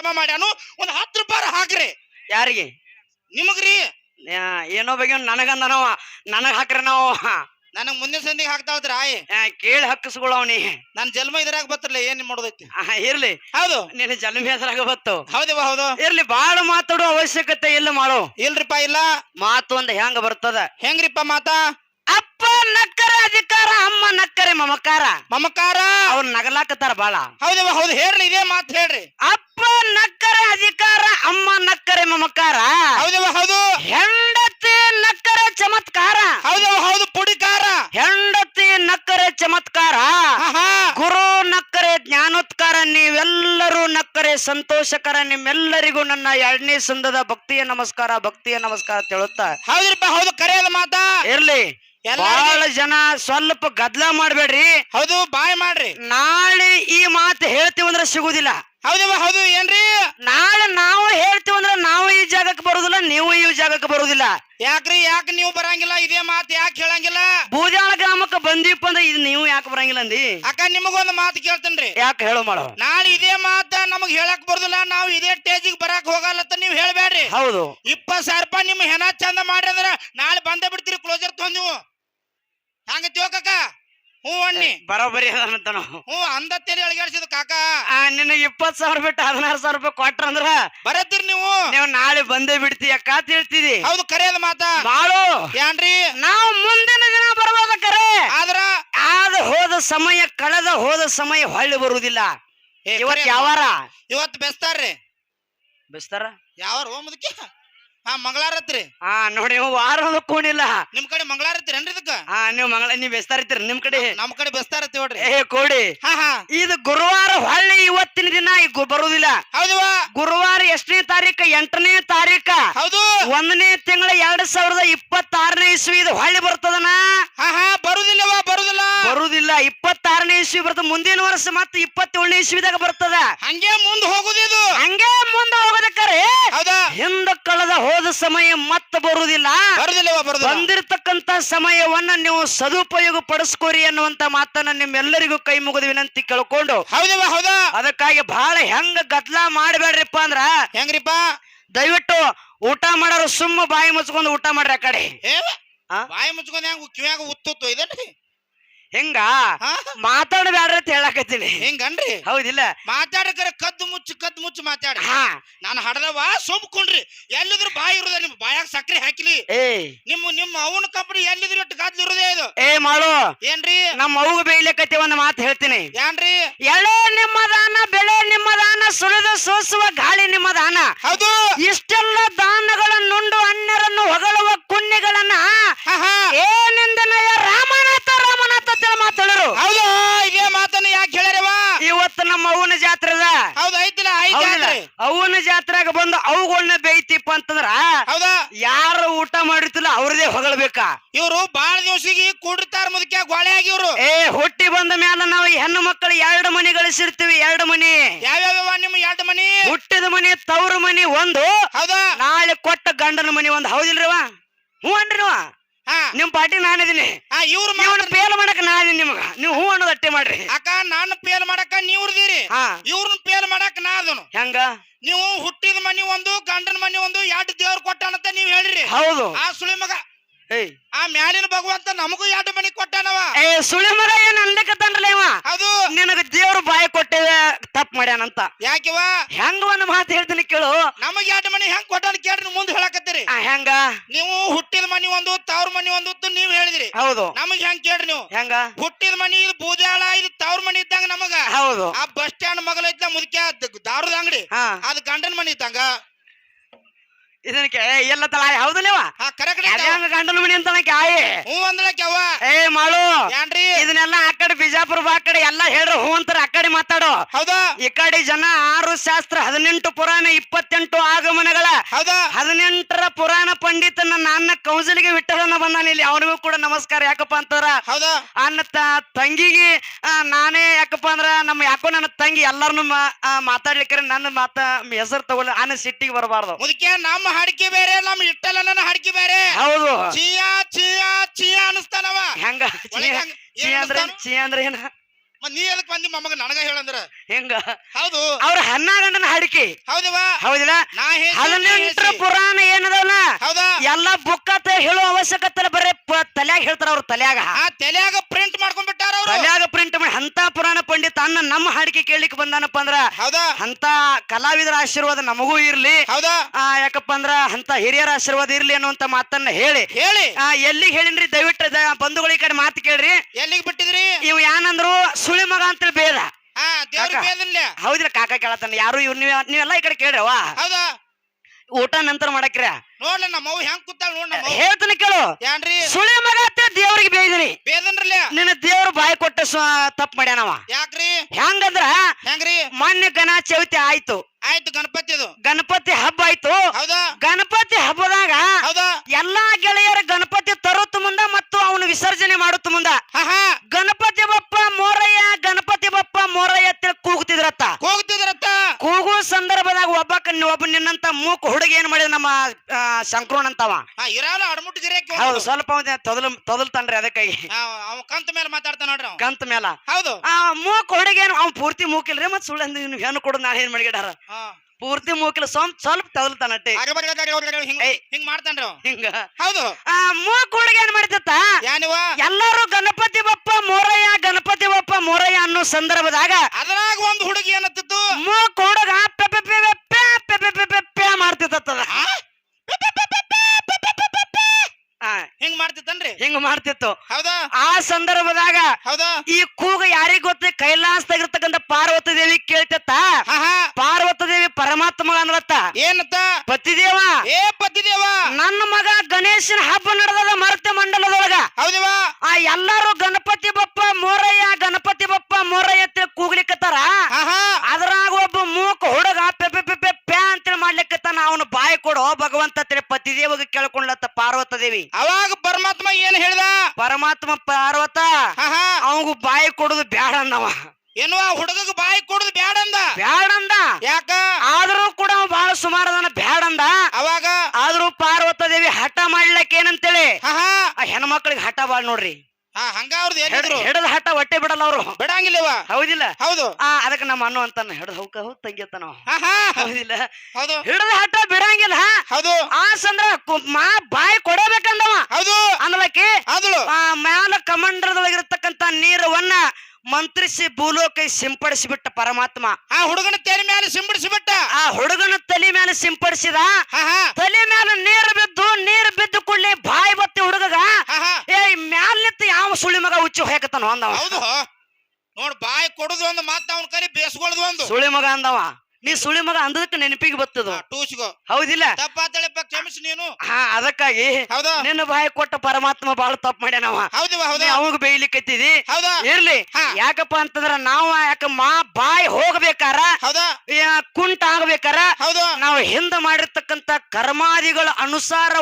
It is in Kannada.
ಜಮಾ ಮಾಡ್ಯಾನು ಒಂದ್ ಹತ್ತು ರೂಪಾಯಿ ಹಾಕ್ರಿ. ಯಾರಿಗೆ? ನಿಮಗ್ರಿ. ಆ, ಏನೋ ಬಗ್ಗೆ ನನಗಂದ ನಾವ ನನಗ್ ಹಾಕ್ರಿ ನಾವು. ನನಗ್ ಮುಂದಿನ ಸಂದಿಗೆ ಹಾಕ್ತಾ ಆಯ್. ಆ, ಕೇಳಿ ಹಕ್ಕಸ್ಕೊಳವ್ನಿ ನನ್ ಜನ್ಮ ಇದ್ರಾಗ ಬತ್ತಿರಲ್ಲ ಏನ್ ಮಾಡೋದೈತಿ? ಇರ್ಲಿ. ಹೌದು. ನಿನ್ನ ಜನ್ಮ ಹೆಸರಾಗ ಬತ್ತು. ಹೌದು ಹೌದು. ಇರ್ಲಿ ಬಾಳ ಮಾತಾಡೋ ಅವಶ್ಯಕತೆ ಇಲ್ಲ ಮಾಡೋ. ಇಲ್ರಿಪ್ಪ ಇಲ್ಲ. ಮಾತು ಒಂದ್ ಹೆಂಗ ಬರ್ತದ? ಹೆಂಗ್ರಿಪ್ಪ ಮಾತಾ? ಅಪ್ಪ ನಕ್ಕರೆ ಅಧಿಕಾರ ಅಮ್ಮ ನಕ್ಕರೆ ಮಮಕಾರ. ಮಮಕಾರ? ಅವ್ರು ನಗಲಾಕತ್ತಾರ ಬಾಳ. ಹೌದವ ಹೌದು ಹೇಳ್ರಿ ಇದೇ ಮಾತು ಹೇಳ್ರಿ. ಅಪ್ಪ ನಕ್ಕರೆ ಅಧಿಕಾರ ಅಮ್ಮ ನಕ್ಕರೆ ಮಮಕಾರ. ಹೌದವ ಹೌದು. ಹೆಂಡತಿ ನಕ್ಕರೆ ಚಮತ್ಕಾರ. ಹೌದವ ಹೌದು ಪುಡಿಕಾರ. ಹೆಂಡತಿ ನಕ್ಕರೆ ಚಮತ್ಕಾರ. ಆಹಾ. ಗುರು ನಕ್ಕರೆ ಜ್ಞಾನೋತ್ಕಾರ ನೀವೆಲ್ಲರೂ ನಕ್ಕರೆ ಸಂತೋಷಕರ ನಿಮ್ಮೆಲ್ಲರಿಗೂ ನನ್ನ ಎರಡನೇ ಸಂದದ ಭಕ್ತಿಯ ನಮಸ್ಕಾರ ಭಕ್ತಿಯ ನಮಸ್ಕಾರ ತಿಳುತ್ತಾ ಹೌದ್ರಿಪ್ಪ ಹೌದು ಕರೆಯದ ಮಾತಾ. ಇರ್ಲಿ. ಬಹಳ ಜನ ಸ್ವಲ್ಪ ಗದ್ಲ ಮಾಡ್ಬೇಡ್ರಿ. ಹೌದು ಬಾಯ್ ಮಾಡ್ರಿ. ನಾಳೆ ಈ ಮಾತು ಹೇಳ್ತೀವಂದ್ರೆ ಸಿಗುದಿಲ್ಲ. ಹೌದು ಹೌದು ಏನ್ರಿ? ನಾಳೆ ನಾವು ಹೇಳ್ತೀವಂದ್ರೆ ನಾವು ಈ ಜಾಗಕ್ಕೆ ಬರುದಿಲ್ಲ ನೀವು ಈ ಜಾಗಕ್ಕೆ ಬರುದಿಲ್ಲ. ಯಾಕ್ರಿ ಯಾಕೆ ನೀವು ಬರಂಗಿಲ್ಲ? ಇದೇ ಮಾತು ಯಾಕೆ ಹೇಳಂಗಿಲ್ಲ? ಬೂಜಾಳ ಗ್ರಾಮಕ್ಕೆ ಬಂದೀಪ ಅಂದ್ರೆ ಇದು ನೀವು ಯಾಕೆ ಬರಂಗಿಲ್ಲ ಅಂದಿ? ಅಕ್ಕ ನಿಮಗೊಂದು ಮಾತು ಕೇಳ್ತೇನ್ರಿ. ಯಾಕೆ ಹೇಳೋ ಮಾಡೋ. ನಾಳೆ ಇದೇ ಮಾತ ನಮಗ್ ಹೇಳಕ್ ಬರುದಿಲ್ಲ ನಾವು ಇದೇ ಟೇಜಿಗೆ ಬರಕ್ ಹೋಗಲ್ಲ ಅಂತ ನೀವ್ ಹೇಳ್ಬೇಡ್ರಿ. ಹೌದು. ಇಪ್ಪತ್ ಸಾವಿರ ರೂಪಾಯಿ ನಿಮ್ ಹೆಣ ಚಂದ ಮಾಡ್ರಿ ಅಂದ್ರ ನಾಳೆ ಬಂದೇ ಬಿಡ್ತೀರಿ ಕ್ಲೋಸರ್ ನೀವು. ಹಂಗ ತಿಳ್ಕಕ್ಕ ಹ್ಞೂ ಅಣ್ಣಿ. ಬರೋಬ್ಬರಿ ಅದಂತ ನಾವು ಹ್ಞೂ ಅಂದ ತೆರಿ ಅಳಗಾಡ್ಸಿದ ಕಾಕ. ನಿನ್ನ ಇಪ್ಪತ್ ಸಾವಿರ ಬಿಟ್ಟು ಹದಿನಾರು ಸಾವಿರ ರೂಪಾಯಿ ಕೊಟ್ರ ಅಂದ್ರ ಬರತ್ತೀರಿ ನೀವು. ನೀವು ನಾಳೆ ಬಂದೇ ಬಿಡ್ತೀಯ ಅಕ್ಕ ತಿಳ್ತೀರಿ ಹೌದು ಕರೆಯದ ಮಾತ. ಬಾಳು. ಏನ್ರಿ? ನಾವು ಮುಂದಿನ ದಿನ ಬರ್ಬೋದ ಕರೆ. ಆದ್ರ? ಆದ ಹೋದ ಸಮಯ ಕಳೆದ ಹೋದ ಸಮಯ ಹೊಳ್ಳಿ ಬರುವುದಿಲ್ಲ. ಇವತ್ ಕರೆ ಯಾವಾರ? ಇವತ್ ಬೆಸ್ತಾರ್ರಿ. ಬೆಸ್ತಾರ? ಯಾವಾರ ಹೋಮದಕ್ಕೆ? ಮುದಕ್ಕೆ ಹಾ ಮಂಗಳಾರತ್ರಿ. ಹಾ ನೋಡಿ ನೀವು ವಾರ ಕೂಣಿಲ್ಲ ನಿಮ್ ಕಡೆ ಮಂಗಳಾರತ್ರಿ ಏನ್ರಿ ಇದಕ್ಕ? ಹಾ ನೀವು ಮಂಗಳ ನೀವ್ ಬೆಸ್ತಾರಿತ್ತೀರಿ ನಿಮ್ ಕಡೆ? ನಮ್ ಕಡೆ ಬೆಸ್ತಾರತ್ತಿ ನೋಡ್ರಿ ಏ ಕೋಡಿ. ಹಾ ಹಾ. ಇದು ಗುರುವಾರ ಹೊಳ್ಳಿ ಇವತ್ತಿನ ದಿನ ಈಗ ಬರುದಿಲ್ಲ. ಹೌದವ ಗುರುವಾರ ಎಷ್ಟನೇ ತಾರೀಕ? ಎಂಟನೇ ತಾರೀಕ. ಹೌದು. ಒಂದನೇ ತಿಂಗಳ ಎರಡ್ ಸಾವಿರದ ಇಪ್ಪತ್ತಾರನೇ ಇಸ್ವಿ ಇದು ಹೊಳ್ಳಿ ಬರ್ತದನ? ಹಾ ಹಾ. ಇಪ್ಪತ್ತಾರನೇ ಇಸ್ವಿ ಬರ್ತದೆ ಮುಂದಿನ ವರ್ಷ ಮತ್ತೆ ಇಪ್ಪತ್ತೇಳನೇ ಇಸ್ವಿದಾಗ ಬರ್ತದ. ಹಂಗೆ ಮುಂದೆ ಹೋಗುದಿದು ಹಂಗೆ ಮುಂದೆ ಹೋಗೋದಕ್ಕರೆ ಹೌದಾ? ಹಿಂದ ಕಳೆದ ಹೋದ ಸಮಯ ಮತ್ತೆ ಬರುವುದಿಲ್ಲ ಬಂದಿರತಕ್ಕಂತ ಸಮಯವನ್ನ ನೀವು ಸದುಪಯೋಗ ಪಡಿಸ್ಕೋರಿ ಅನ್ನುವಂತ ಮಾತನ್ನ ನಿಮ್ಮೆಲ್ಲರಿಗೂ ಕೈ ಮುಗಿದ ವಿನಂತಿ ಕೇಳ್ಕೊಂಡು ಹೌದಾ ಅದಕ್ಕಾಗಿ ಬಹಳ ಹೆಂಗ ಗದ್ಲ ಮಾಡಬೇಡ್ರಿಪ್ಪ ಅಂದ್ರ ಹೆಂಗ್ರಿಪ್ಪ? ದಯವಿಟ್ಟು ಊಟ ಮಾಡೋರು ಸುಮ್ಮ ಬಾಯಿ ಮುಚ್ಕೊಂಡು ಊಟ ಮಾಡ್ರಿ ಆ ಕಡೆ? ಬಾಯಿ ಮುಚ್ಕೊಂಡು ಹೆಂಗ್ ಕಿವ್ಯಾಗ ಉತ್ತುತ್ತು ಇದೇನ್ರಿ. ಹಿಂಗ? ಹಾ ಮಾತಾಡಬ್ಯಾಡ್ರಿ ಅಂತ ಹೇಳಕತ್ತೀನಿ. ಹೆಂಗನ್ರಿ? ಹೌದಿಲ್ಲ. ಮಾತಾಡಕರೆ ಕದ್ದು ಮುಚ್ಚು ಕದ್ದು ಮುಚ್ಚು ಮಾತಾಡಿ. ಹಾ. ನಾನು ಹಡದವ ಸುಮ್ಕೊಂಡ್ರಿ ಎಲ್ಲಿದ್ರು ಬಾಯಿ ಇರುದ ನಿಮ್ ಬಾಯಾಗ ಸಕ್ರೆ ಹಾಕಿಲಿ. ಏ ನಿಮ್ಮ ನಿಮ್ಮ ಅವನ ಕಂಪನಿ ಎಲ್ಲಿದ್ರು ಇಟ್ಟು ಕದ್ದು ಇರುದೇ ಇದು. ಏ ಮಾಡು. ಏನ್ರಿ? ನಮ್ಮ ಅವ್ಗ ಬೇಯ್ಲಕತ್ತಿ ಒಂದು ಮಾತು ಹೇಳ್ತೀನಿ. ಏನ್ರಿ? ಎಳೆ ನಿಮ್ಮದಾನ ಬೆಳೆ ನಿಮ್ಮದಾನ ಸುಳಿದು ಸೋಸುವ ಗಾಳಿ ನಿಮ್ಮದಾನ ಹೌದು. ಇಷ್ಟೆಲ್ಲ ದಾನಗಳನ್ನುಂಡು ಅನ್ಯರನ್ನು ಹೊಗಳುವ ಕುಣ್ಣಿಗಳನ್ನ ಹಾ ಹಾ ಏನೆಂದನಯ್ಯ ರಾಮನಾಥ ರಾಮನಾಥ ಅಂತ ಮಾತಾಡರು ಹೌದು ಇದೇ ಮಾತನ್ನ ಯಾಕೆ ಹೇಳ್ಯಾರವ ಇವತ್ತು ನಮ್ಮ ಅವನ ಜಾತ್ರೆ ಅದ ಹೌದು ಐತಿಲ್ಲ ಐತಿ ಹೌದಿಲ್ಲ ಆತ್ರಿ. ಅವನ ಜಾತ್ರೆಗ ಬಂದು ಅವುಗಳನ್ನ ಬೇಯ್ತಿಪ್ಪ ಅಂತಂದ್ರ ಹೌದಾ? ಯಾರು ಊಟ ಮಾಡಿರ್ತಿಲ್ಲ ಅವ್ರದೇ ಹೊಗಳಬೇಕಾ. ಇವ್ರು ಬಾಳ ದಿವಸಿಗೆ ಕುಡಿತಾರ ಮುದಕ್ಕೆ ಗೋಳೆ ಆಗಿ ಇವ್ರು. ಏ ಹುಟ್ಟಿ ಬಂದ ಮ್ಯಾಲ ನಾವು ಈ ಹೆಣ್ಣು ಮಕ್ಕಳು ಎರಡು ಮನೆ ಗಳಿಸಿರ್ತೀವಿ ಎರಡು ಮನೆ. ಯಾವ್ಯಾವ ನಿಮ್ಮ ಎರಡು ಮನಿ? ಹುಟ್ಟಿದ ಮನೆ ತವ್ರ ಮನಿ ಒಂದು. ಹೌದಾ? ನಾಳೆ ಕೊಟ್ಟ ಗಂಡನ ಮನಿ ಒಂದು. ಹೌದಿಲ್ರಿವಾ ಹ್ಞೂ ಅನ್ರಿ ನೀವ ನಿಮ್ ಪಾರ್ಟಿ ನಾನಿದೀನಿ. ಇವ್ರು ಇವ್ನ ಪೇಲ್ ಮಾಡಕ್ ನಾನಿದೀನಿ ನಿಮಗ ಅಟ್ಟೆ ಮಾಡ್ರಿ. ಅಕ್ಕ ನಾನು ಪೇಲ್ ಮಾಡಕ ನೀವ್ ಇರ್ದಿರಿ ಹಾ. ಇವ್ರನ್ನ ಪೇಲ್ ಮಾಡಕ್ ನಾ ಅದನು. ಹೆಂಗ? ನೀವು ಹುಟ್ಟಿದ ಮನಿ ಒಂದು ಗಂಡನ ಮನಿ ಒಂದು ಎರಡು ದೇವ್ರ ಕೊಟ್ಟಾನಂತ ನೀವ್ ಹೇಳಿರಿ. ಹೌದು. ಆ ಸುಳಿ ಮಗ ಏಯ್. ಆ ಮ್ಯಾಲಿನ ಭಗವಂತ ನಮಗೂ ಎರಡು ಮನಿ ಕೊಟ್ಟಾನವ. ಏ ಸುಳಿ ಮಗ ಏನ್ ಅನ್ಲಿಕತ್ತಾನ್ರಲ್ಲ ಇವ? ಅದು ನಿನಗ ದೇವ್ರ ಬಾಯಿ ಕೊಟ್ಟೇವೆ. ತಪ್ಪು ಮಾಡ್ಯಾನಂತ. ಯಾಕಿವ ಹೆಂಗ ಒಂದು ಮಾತು ಹೇಳ್ತೀನಿ ಕೇಳು. ನಮಗ್ ಎರಡು ಮನೆ ಹೆಂಗ್ ಕೊಟ್ಟಾನ ಕೇಳ್ರಿ ಮುಂದೆ ಹೇಳಕತ್ತೀರಿ. ಆ, ಹೆಂಗ? ನೀವು ಹುಟ್ಟಿದ ಮನಿ ಒಂದು ತವ್ರ ಮನಿ ಒಂದು ಅಂತ ನೀವ್ ಹೇಳಿದ್ರಿ. ಹೌದು. ನಮಗ್ ಹೆಂಗ್ ಕೇಳ್ರಿ ನೀವು? ಹೆಂಗ? ಹುಟ್ಟಿದ ಮನಿ ಇದು ಪೂಜಾಳ ಇದು ತವ್ರ ಮನಿ ಇದ್ದಂಗ ನಮಗ. ಹೌದು. ಆ ಬಸ್ ಸ್ಟ್ಯಾಂಡ್ ಮಗಲ ಇದ್ದ ಮುದುಕ ದಾರದ ದಾರುದ ಅಂಗಡಿ. ಹಾ. ಅದು ಗಂಡನ ಮನಿ ಇದ್ದಂಗ. ಇದನ್ನ ಕೇ ಎಲ್ಲ ತಲ ಹೌದಲ್ಲವ ಹಾ ಕರೆಕ್ಟ್ ಗಂಡನ ಮನಿ ಅಂತ ಆಯಿ. ಹ್ಞೂ ಅಂದ್ಲಕ್ಕೆ ಅವ್ವ. ಏ ಮಾಳು ಏನ್ರಿ? ಇದನ್ನೆಲ್ಲ ಆ ಕಡೆ ಬಿಜಾಪುರ ಬಾ ಕಡೆ ಎಲ್ಲ ಹೇಳ್ರು ಹೂ ಅಂತಾರ ಆ ಕಡೆ ಮಾತಾಡು. ಹೌದಾ? ಈ ಕಡೆ ಜನ ಆರು ಶಾಸ್ತ್ರ ಹದಿನೆಂಟು ಪುರಾಣ ಇಪ್ಪತ್ತೆಂಟು ಆಗಮನಗಳ. ಹೌದಾ? ಹದಿನೆಂಟರ ಪುರಾಣ ಪಂಡಿತನ ನನ್ನ ಕೌನ್ಸಿಲ್ಗೆ ವಿಠಲನ ಬಂದಾನ ಇಲ್ಲಿ ಅವನಿಗೂ ಕೂಡ ನಮಸ್ಕಾರ ಯಾಕಪ್ಪ ಅಂತಾರ ಹೌದಾ? ಅನ್ನ ತ- ತಂಗಿಗೆ ಆ, ನಮ್ಮ ಯಾಕೋ ನನ್ನ ತಂಗಿ ಎಲ್ಲಾರನು ಮಾತಾಡ್ಲಿಕ್ಕೆ ನನ್ನ ಮಾತ ಹೆಸರು ತಗೊಳ್ಳಿ. ಅನ್ನ ಸಿಟ್ಟಿಗೆ ಬರಬಾರ್ದು. ಮುದುಕ್ಯ ನಮ್ಮ ಹಾಡಿಕೆ ಬೇರೆ ನಮ್ಮ ಇಟ್ಟಲ್ಲ ನನ್ನ ಹಾಡಿಕೆ ಬೇರೆ. ಹೌದು. ಚಿಯಾ ಚಿಯಾ ಚಿಯಾ ಅನಿಸ್ತಾನವ ಹೆಂಗ? ಚಿಯಾ ಚಿ ಅಂದ್ರೆ ಚಿಯಾ ಚಿ ಅಂದ್ರೆ ಏನ? ಮತ್ ನೀ ಅದಕ್ಕೆ ಬಂದಿ ಮೊಮ್ಮಗ ನನಗ ಹೇಳಂದ್ರ ಹೆಂಗ? ಹೌದು. ಅವ್ರ ಹನ್ನಾಗಂಡನ ಹಾಡಿಕೆ. ಹೌದವ? ಹೌದಿಲ್ಲ? ಹದಿನೆಂಟರ ಪುರಾಣ ಏನದಲ್ಲ? ಹೌದಾ? ಎಲ್ಲ ಅಂತ ಹೇಳೋ ಅವಶ್ಯಕತೆ ಬರೇ ತಲ್ಯಾಗ ಹೇಳ್ತಾರ ಅವ್ರ ತಲ್ಯಾಗ. ಆ ತಲ್ಯಾಗ ಪ್ರಿಂಟ್ ಮಾಡ್ಕೊಂಡ್ ಬಿಟ್ಟಾರ ಅವ್ರು? ತಲ್ಯಾಗ ಪ್ರಿಂಟ್ ಮಾಡಿ ಅಂತ ಪುರಾಣ ಪಂಡಿತ ಅನ್ನ ನಮ್ಮ ಹಾಡಿಕೆ ಕೇಳಲಿಕ್ಕೆ ಬಂದಾನಪ್ಪ ಅಂದ್ರ ಹೌದಾ? ಅಂತ ಕಲಾವಿದರ ಆಶೀರ್ವಾದ ನಮಗೂ ಇರ್ಲಿ. ಹೌದಾ? ಯಾಕಪ್ಪ ಅಂದ್ರ ಅಂತ ಹಿರಿಯರ ಆಶೀರ್ವಾದ ಇರ್ಲಿ ಅನ್ನುವಂತ ಮಾತನ್ನ ಹೇಳಿ. ಹೇಳಿ. ಆ ಎಲ್ಲಿಗೆ ಹೇಳಿನ್ರಿ? ದಯವಿಟ್ಟು ಬಂಧುಗಳ ಈ ಕಡೆ ಮಾತು ಕೇಳ್ರಿ. ಎಲ್ಲಿಗೆ ಬಿಟ್ಟಿದ್ರಿ? ಇವ್ ಏನಂದ್ರು ಸುಳಿ ಮಗ ಅಂತ ಬೇದ. ಹಾ ದೇವ್ರ ಕಾಕ. ಬೇದನ್ಲೆ. ಹೌದಿಲ್ಲ ಕಾಕ ಕೇಳತಾನ ಯಾರು ಇವ್ ನೀವ್ ನೀವೆಲ್ಲ ಈ ಕಡೆ ಕೇಳ್ರಿ ವಾ ಹೌದಾ? ಊಟ ನಂತರ ಮಾಡಕ್ರ. ನೋಡ್ಲಿ ನಮ್ಮ ಹೆಂಗ್ ಕೂತಾಳ ನೋಡ್ ನಮ್ಮ ಅವ್ವ. ಹೇಳ್ತಾನೆ ಕೇಳು. ಏನ್ರಿ? ಸುಳಿ ಮಗ ಅಂತ ದೇವ್ರಿಗೆ ಬೇಯ್ದಿನಿ ಬೇದನ್ರಲ್ಲ? ನಿನ್ನ ದೇವ್ರು ಬಾಯಿ ಕೊಟ್ಟ ತಪ್ಪು ಮಾಡ್ಯಾನವ ಯಾಕ್ರಿ? ಹೆಂಗಂದ್ರ? ಹೆಂಗ್ರಿ? ಮಾನ್ಯ ಗಣ ಚೌತಿ ಆಯ್ತು. ಆಯ್ತು ಗಣಪತಿದು ಗಣಪತಿ ಹಬ್ಬ ಆಯ್ತು. ಹೌದಾ? ಗಣಪತಿ ಹಬ್ಬದಾಗ ಹೌದಾ? ಎಲ್ಲಾ ಗೆಳೆಯರ ಗಣಪತಿ ತರುತ್ತ ಮುಂದ ವಿಸರ್ಜನೆ ಮಾಡುತ್ತ ಮುಂದ ಗಣಪತಿ ಬಪ್ಪ ಮೋರಯ್ಯ ಗಣಪತಿ ಬಪ್ಪ ಮೋರಯ್ಯ ಅಂತ ಕೂಗುತ್ತಿದ್ರತ್ತ. ಕೂಗುತ್ತಿದ್ರತ್ತ. ಕೂಗು ಸಂದರ್ಭದಾಗ ಒಬ್ಬ ಒಬ್ಬ ನಿನ್ನಂತ ಮೂಕ್ ಹುಡುಗ ಏನ್ ಮಾಡಿದ ನಮ್ಮ ಆ, ಶಂಕ್ರೋಣ್ ಅಂತವ. ಇರಲ್ಲ ಇರಾಲ ಅಡ್ಮುಟ್ಟು ಹೌದು ಸ್ವಲ್ಪ ತೊದಲು ತೊದಲ್ ತೊದಲ್ತಾನ್ರಿ ಅದಕ್ಕಾಗಿ. ಅವ ಕಂತ ಮೇಲೆ ಮಾತಾಡ್ತಾನ ನೋಡ್ರಿ ಅವ. ಕಂತ ಮೇಲ. ಹೌದು. ಆ ಮೂಕ್ ಹುಡುಗ ಏನು ಅವ್ನ್ ಪೂರ್ತಿ ಮೂಕಿಲ್ರಿ ಮತ್ ಸುಳ್ಳು ನೀವು ಹೆಣ್ಣು ಕೊಡು ನಾಳೆ ಏನ್ ಮಾಡಿಗಿಡಾರ ಪೂರ್ತಿ ಮೂಕಿಲ ಸೊಂಪ್ ಸ್ವಲ್ಪ ತಗಲ್ತಾನಟ್ಟೆ ಹಿಂಗ್ ಮಾಡ್ತಾನ್ರಿ ಹಿಂಗ ಹೌದು ಆ ಮೂಕ್ ಹುಡುಗ ಏನ್ ಮಾಡ್ತಿತ್ತ ಏನಿವ ಎಲ್ಲರೂ ಗಣಪತಿ ಬಪ್ಪ ಮೋರಯ್ಯ ಗಣಪತಿ ಬಪ್ಪ ಮೋರಯ್ಯ ಅನ್ನೋ ಸಂದರ್ಭದಾಗ ಅದ್ರಾಗ ಒಂದು ಹುಡುಗಿ ಏನತ್ತಿತ್ತು ಮೂಕ್ ಹುಡುಗ ಮಾಡ್ತಿತ್ತದ ಹಿಂಗ್ ಮಾಡ್ತಿತ್ತನ್ರಿ ಹಿಂಗ್ ಮಾಡ್ತಿತ್ತು ಹೌದಾ ಆ ಸಂದರ್ಭದಾಗ ಹೌದಾ ಈ ಕೂಗ ಯಾರಿಗ ಗೊತ್ತ ಕೈಲಾಸದಾಗ ಪರಮಾತ್ಮ ಅಂದ್ರತ್ತ? ಏನತ್ತ? ಪತಿದೇವ? ಏ ಪತಿದೇವ! ನನ್ನ ಮಗ ಗಣೇಶನ ಹಬ್ಬ ನಡೆದದ ಮರತೆ ಮಂಡಲದೊಳಗ. ಹೌದಿವ? ಆ ಎಲ್ಲಾರು ಗಣಪತಿ ಬಪ್ಪ ಮೋರಯ್ಯ ಗಣಪತಿ ಬಪ್ಪ ಮೋರಯ್ಯ ಅಂತ ಕೂಗ್ಲಿಕ್ಕತ್ತಾರ? ಅದ್ರಾಗ ಒಬ್ಬ ಮೂಕ ಹುಡುಗ ಪೆಪೆ ಪೆಪೆ ಪ್ಯಾ ಅಂತೇಳಿ ಮಾಡ್ಲಿಕ್ಕತ್ತಾನ. ಅವನು ಬಾಯಿ ಕೊಡು ಭಗವಂತ ಅಂತೇಳಿ ಪತಿದೇವಗೆ ಕೇಳ್ಕೊಂಡ್ಲತ್ತ ಪಾರ್ವತ ದೇವಿ. ಅವಾಗ ಪರಮಾತ್ಮ ಏನ್ ಹೇಳ್ದ? ಪರಮಾತ್ಮ ಪಾರ್ವತ ಅವಂಗು ಬಾಯಿ ಕೊಡುದು ಬ್ಯಾಡ ಅಂದವ ಏನು ಆ ಹುಡುಗಗ್ ಬಾಯಿ ಕೊಡುದು ಬ್ಯಾಡಂದ. ಬ್ಯಾಡಂದ? ಯಾಕ? ಆದ್ರೂ ಕೂಡ ಬಹಳ ಸುಮಾರದನ ಬ್ಯಾಡಂದ. ಅವಾಗ? ಆದ್ರೂ ಪಾರ್ವತ ದೇವಿ ಹಠ ಮಾಡ್ಲಕ್ಕೆ ಏನಂತೇಳಿ? ಆ ಹೆಣ್ಮಕ್ಳಿಗೆ ಹಠ ಬಾಳ್ ನೋಡ್ರಿ. ಹಂಗ ಅವ್ರದ್ದು ಏನಿದ್ರು ಹಿಡದ ಹಠ ಹೊಟ್ಟೆ ಬಿಡಲ್ಲ ಅವ್ರು. ಬಿಡಂಗಿಲ್ಲವ ಹೌದಿಲ್ಲ? ಹೌದು. ಆ ಅದಕ್ಕೆ ನಮ್ಮ ಅನ್ನು ಅಂತಾನ ಹಿಡದ ಹೋಗ ಹೋಗ್. ಹಾ ಹಾ. ಹೌದಿಲ್ಲ? ಹೌದು. ಹಿಡದ ಹಠ ಬಿಡಂಗಿಲ್ಲ. ಹೌದು. ಆ ಸಂದ್ರ ಮಾ ಬಾಯಿ ಕೊಡಬೇಕಂದವ ಹೌದು ಅನ್ಲಕ್ಕಿ ಹೌದು ಆ ಮ್ಯಾಲ ಕಮಂಡಲದೊಳಗಿರ್ತಕ್ಕಂತ ನೀರವನ್ನ ಮಂತ್ರಿಸಿ ಭೂಲೋಕ ಸಿಂಪಡಿಸಿಬಿಟ್ಟ ಪರಮಾತ್ಮ. ಆ ಹುಡುಗನ ತಲೆ ಮೇಲೆ ಸಿಂಪಡಿಸಿಬಿಟ್ಟ. ಆ ಹುಡುಗನ ತಲೆ ಮೇಲೆ ಸಿಂಪಡಿಸಿದ. ತಲೆ ಮೇಲೆ ನೀರು ಬಿದ್ದು ನೀರು ಬಿದ್ದು ಕೂಡಲೇ ಬಾಯಿ ಬತ್ತಿ ಹುಡುಗಗ ಏ ಮ್ಯಾಲಿತ್ತು ಯಾವ ಸುಳಿ ಮಗ ಹುಚ್ಚು ಹೋಗಕತ್ತಾನ ಅಂದವ. ಹೌದು. ನೋಡ್ ಬಾಯಿ ಕೊಡುದು ಒಂದು ಮಾತ ಅವನ ಕರಿ ಬೇಸ್ಗೊಳ್ದು ಒಂದು. ಸುಳಿ ಮಗ ಅಂದವ. ನೀ ಸುಳಿ ಮಗ ಅಂದದಕ್ಕೆ ನೆನಪಿಗೆ ಬರ್ತದ? ಟೂಸ್ಗೋ. ಹೌದಿಲ್ಲ? ತಪ್ಪಾತಳೆಪ್ಪ ಕ್ಷಮಿಸಿ ನೀನು. ಹಾ ಅದಕ್ಕಾಗಿ ಹೌದಾ? ನಿನ್ನ ಬಾಯಿ ಕೊಟ್ಟ ಪರಮಾತ್ಮ ಬಾಳ ತಪ್ಪು ಮಾಡ್ಯಾನವ ಹೌದಿವ ನೀ ಹೌದಾ? ಅವಾಗ ಬೇಯ್ಲಿಕ್ಕತ್ತಿದಿ ಹೌದಾ? ಇರ್ಲಿ. ಯಾಕಪ್ಪ ಅಂತಂದ್ರ ನಾವು ಯಾಕ ಮಾ ಬಾಯಿ ಹೋಗ್ಬೇಕಾರ? ಹೌದಾ? ಕುಂಟ ಆಗ್ಬೇಕಾರ ಹೌದು. ನಾವು ಹಿಂದ ಮಾಡಿರ್ತಕ್ಕಂತ ಕರ್ಮಾದಿಗಳ ಅನುಸಾರ